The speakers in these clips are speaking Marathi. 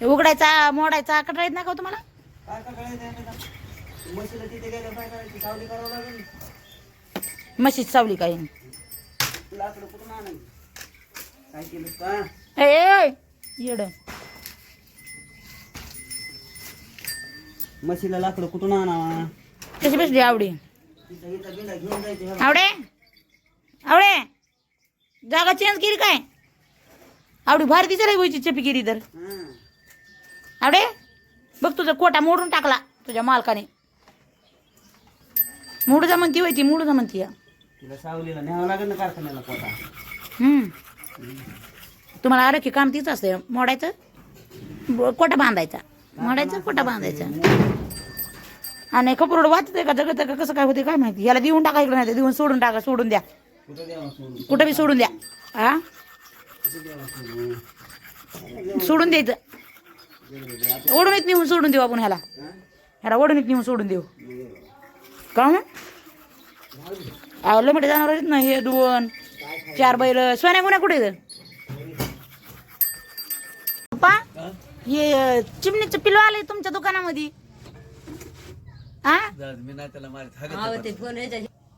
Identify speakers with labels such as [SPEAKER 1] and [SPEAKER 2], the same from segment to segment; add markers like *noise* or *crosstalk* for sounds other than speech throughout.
[SPEAKER 1] उघडायचा मोडायचा कटरा येत नाही का हो तुम्हाला?
[SPEAKER 2] काय काय करायचं आहे आता? म्हशीला तिथे गेलं काय करायचं? सावली करावं लागेल.
[SPEAKER 1] म्हशीच चावली काही
[SPEAKER 2] लाकडं कुठून आणायचं? काय केलं का
[SPEAKER 1] ए येड.
[SPEAKER 2] म्हशीला लाकडं कुठून आणावा
[SPEAKER 1] कशी बसली आवडी?
[SPEAKER 2] तिथं इथं बिंडा घेऊन जायचं हे बघ.
[SPEAKER 1] आवडे? आवडे? जागा चेंज केली काय? आवडी भारी दिसायला गोयची चपी केली तर.
[SPEAKER 2] हां.
[SPEAKER 1] आवडे? बघ तुझा कोटा मोडून टाकला तुझ्या मालकाने. मोडूजा म्हणती होय ती मोडूजा म्हणती या.
[SPEAKER 2] तिला सावलीला न्यावं लागेल ना कारखान्याला पोटा
[SPEAKER 1] हम्म. तुम्हाला की काम तीच असते मोडायचं? ब- कोटा बांधायचा. मोडायचं कोटा बांधायचा. आणि कपरोड वाचते का जगत का कसं काय होते काय माहिती? याला देऊन टाका इकडे नाही तर देऊन सोडून टाका सोडून द्या.
[SPEAKER 2] कुठं द्यावं सोडून?
[SPEAKER 1] कुठं बी सोडून द्या. हा
[SPEAKER 2] सोडून
[SPEAKER 1] द्यायचं. ओढून नेऊन सोडून देऊ आपण ह्याला? ह्याला ओढून नेऊन सोडून देऊ का मग लमटे जाणार आहेत ना हे दोन चार बैल सोन्या गुन्हा कुठे? पप्पा
[SPEAKER 2] हां?
[SPEAKER 1] चिमणीचं पिलो आलंय तुमच्या दुकानामध्ये हा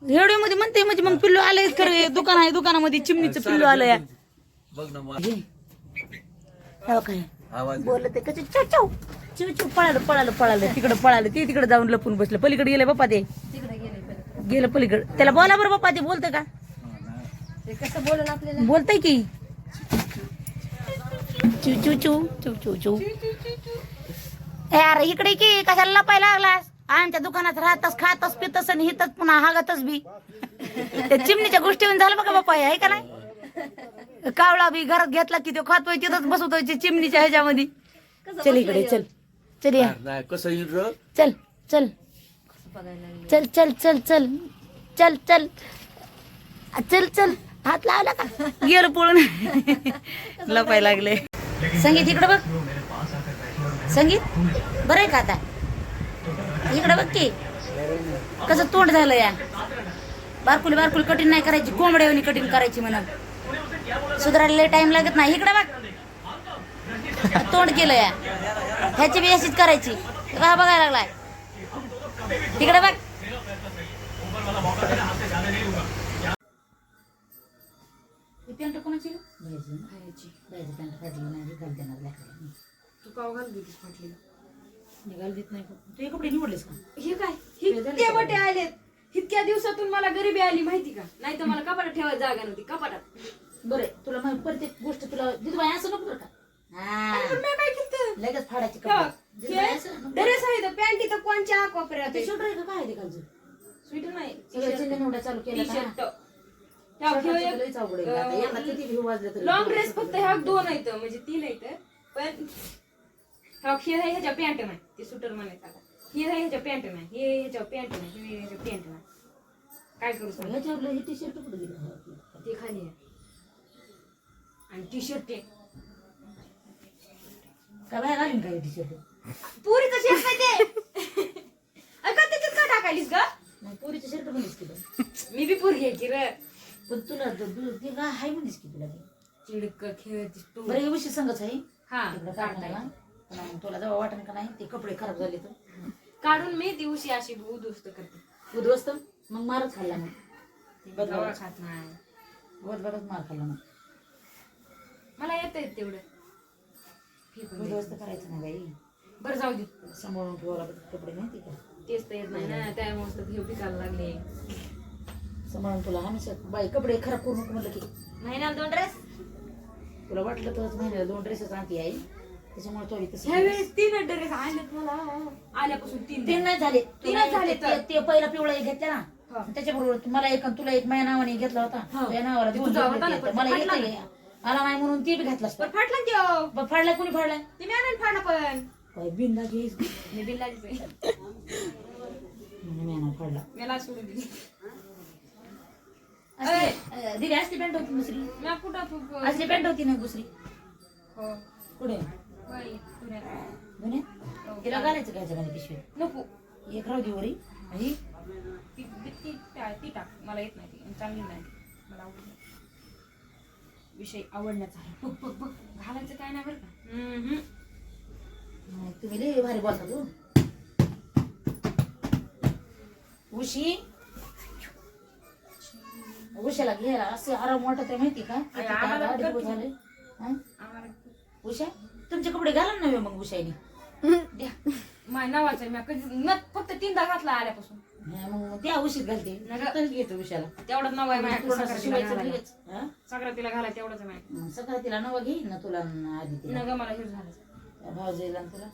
[SPEAKER 1] रेडिओ मध्ये म्हणते म्हणजे मग पिल्लू आलंय खरं दुकान आहे दुकानामध्ये चिमणीचं पिल्लू आलंय
[SPEAKER 2] बघ ना
[SPEAKER 1] हे.
[SPEAKER 2] आवाज
[SPEAKER 1] बोलत आहे कसं चव चव चिव चिव पळालं पळालं पळालं. तिकडं पळालं ते तिकडे जाऊन लपून बसलं. पलीकडे गेले बाप्पा ते. गेलं पलीकडे. त्याला बोला बरं बाप्पा ते बोलतं का? बोलतय की. चू चू चू चू चू चू. ए अरे इकडे की कशाला लपायला लागलास? आमच्या दुकानात राहतस खातस पितस आणि हितच पुन्हा हागतच बी. त्या चिमणीच्या गोष्टी झालं बघा बाप्पा हे, आहे का नाही कावळा बी घरात घेतला की तो खातोय तिथंच बसवतोय ते चिमणीच्या ह्याच्यामध्ये. चल इकडे चल. चल या.
[SPEAKER 2] नाही कसं येईल र?
[SPEAKER 1] चल चल. चल चल चल चल. चल चल. आ, चल चल. हात लावला का? गेलं पळून. लपाय लागले. संगीत इकडे बघ. संगीत? बरं आहे का आता? इकडे बघ की. कसं तोंड झालं या. बारकुली बारकुली कठीण नाही करायची. कोंबड्यावनी कठीण करायची म्हणून. सुधारायला लय टाइम लागत नाही. इकडे बघ. तोंड केलं या ह्याची बी अशीच करायची. का बघायला लागलाय. तिकडे बघ. ही पॅन्ट कोणाची? पॅन्ट फाटली नाही. ही घाल देणार लेकराला.
[SPEAKER 3] तू काव घाल देतीस फाटलेलं
[SPEAKER 1] मी घाल देत नाही. तू हे कपडे निवडलेस का?
[SPEAKER 3] हे काय? इतके बटे आलेत. इतक्या दिवसातून मला गरिबी आली माहिती का? नाही तर मला कपाटात ठेवायला जागा नव्हती. कपाटात.
[SPEAKER 1] बरं तुला मग प्रत्येक गोष्ट तुला दिदू बाई असं नको बरं का? हा.
[SPEAKER 3] पण मी काय केलं
[SPEAKER 1] लगेच फाडायची दिदूबाई.
[SPEAKER 3] ड्रेस आहे तर पॅन्ट तर कोणच्या कोपऱ्यात
[SPEAKER 1] ते शूटर आहे का? काय आहे ते खालचं?
[SPEAKER 3] स्वेटर नाही
[SPEAKER 1] सगळं चिल्ले निवडा चालू केलं
[SPEAKER 3] शर्ट
[SPEAKER 1] किती वाजले तरी
[SPEAKER 3] लॉंग ड्रेस फक्त ह्या दोन आहेत म्हणजे तीन आहेत पण ह्या हे आहे ह्याच्या पॅन्ट नाही ते सुटर म्हणायचं आता. हे आहे ह्याच्या पॅन्ट नाही हे ह्याच्या पॅन्ट नाही हे ह्याच्या पॅन्ट नाही काय करू सांग
[SPEAKER 1] ह्याच्यावरलं हे टी शर्ट कुठे गेलं?
[SPEAKER 3] ते खाली आहे. आणि टी शर्ट ते
[SPEAKER 1] काय बाहेर घालीन काय टी शर्ट
[SPEAKER 3] पुरी कशी असते ते अगं त्याच्यात का टाकायलीस ग?
[SPEAKER 1] मग पोरीचे शर्ट म्हणलीस की पण
[SPEAKER 3] मी बी पुरी घ्यायची र.
[SPEAKER 1] पण तुला दु- ते काय हाय म्हणलीस की तुला ते?
[SPEAKER 3] चिडक खेळतीस तू.
[SPEAKER 1] बरं विषय संगच आहे.
[SPEAKER 3] हा
[SPEAKER 1] तिकडं पुन्हा मग तुला जेव्हा वाटण का नाही ते कपडे खराब झाले तर.
[SPEAKER 3] काढून मी दिवशी अशी उद्ध्वस्त करते.
[SPEAKER 1] उद्ध्वस्त? मग मारच खाल्ला मग
[SPEAKER 3] गवळा खात नाही.
[SPEAKER 1] बघत मार खाल्ला मग.
[SPEAKER 3] मला येत तेवढं. फेकून द्यायचं.
[SPEAKER 1] उद्ध्वस्त करायचं नाही बाई.
[SPEAKER 3] बरं जाऊ दे.
[SPEAKER 1] सांभाळून ठेवावं लागत कपडे माहिती का?
[SPEAKER 3] तेच तर येत नाही ना त्यामुळे तर घेऊ पिकायला लागले.
[SPEAKER 1] सांभाळून तुला हमेशा बाई कपडे खराब करू नको म्हणलं की.
[SPEAKER 3] महिन्याला दोन ड्रेस
[SPEAKER 1] तुला वाटलं तर महिन्याला दोन ड्रेसेस आणती आई. त्याच्यामुळे तो तसं
[SPEAKER 3] तीन ड्रेस आणलेत मला. आल्यापासून तीन
[SPEAKER 1] तीन नाही झाले
[SPEAKER 3] तीनच झाले तर.
[SPEAKER 1] ते- ते पहिला पिवळा एक घेतला
[SPEAKER 3] हा.
[SPEAKER 1] ना त्याच्याबरोबर मला एक आणि तुला एक माझ्या नावाने घेतला होता.
[SPEAKER 3] हा.
[SPEAKER 1] तुझ्या नावाला
[SPEAKER 3] ते
[SPEAKER 1] दोन
[SPEAKER 3] तुझा
[SPEAKER 1] जोडले
[SPEAKER 3] होता ना,
[SPEAKER 1] ते.
[SPEAKER 3] पण
[SPEAKER 1] मला
[SPEAKER 3] फाटला
[SPEAKER 1] येतं हे. आला नाही म्हणून ते बी घातलास
[SPEAKER 3] पण. फाटला ना त्यो.
[SPEAKER 1] बरं, फाडलाय कोणी फाडलाय
[SPEAKER 3] ते मी आणून फाडा पण.
[SPEAKER 1] काय बिनला घेस
[SPEAKER 3] मी बिल्लाच
[SPEAKER 1] मी आणा फाडला.
[SPEAKER 3] मला सोडून दिली.
[SPEAKER 1] असली- अं, दिदी असली पॅन्ट होती दुसरी?
[SPEAKER 3] मी कुठं फुक
[SPEAKER 1] असली पॅन्ट होती ना दुसरी?
[SPEAKER 3] हो.
[SPEAKER 1] पुढे
[SPEAKER 3] बाई, पुण्यात.
[SPEAKER 1] म्हणे तिला घालायचं काय जगाने पिशवी?
[SPEAKER 3] नको.
[SPEAKER 1] एक राहू दे वरी. आणि?
[SPEAKER 3] ती ती- ती ती टाक. मला येत नाही ती. चांगली नाही मला आवडत नाही. विषय आवडण्याचा आहे. बघ बघ बघ. घालायचं काय नाही बरं का.
[SPEAKER 1] तुम्ही लय भारी बोलता तू. उशी? उशाला घ्यायला असं आराम वाटत आहे माहिती का?
[SPEAKER 3] आम्हाला.
[SPEAKER 1] झाले. हा?
[SPEAKER 3] आम्हाला
[SPEAKER 1] उषा तुमचे कपडे घाला ना मग उशाने *laughs* द्या.
[SPEAKER 3] माझ्या नावाचं मी कधी न फक्त तीनदा घातला आल्यापासून.
[SPEAKER 1] मग द्या उशीत घालते. आताच घेतो उशाला
[SPEAKER 3] तेवढंच नाव आहे माझ्याकडे सक्रातीला
[SPEAKER 1] शिवायचं. लगेच. हा?
[SPEAKER 3] सक्रातीला घाला तेवढंच आहे माझ्याकडे.
[SPEAKER 1] मग सकाळी तिला नवं घेईन ना तुला न आधी तिला
[SPEAKER 3] नग मला हे झालं
[SPEAKER 1] भाव जाईल तुला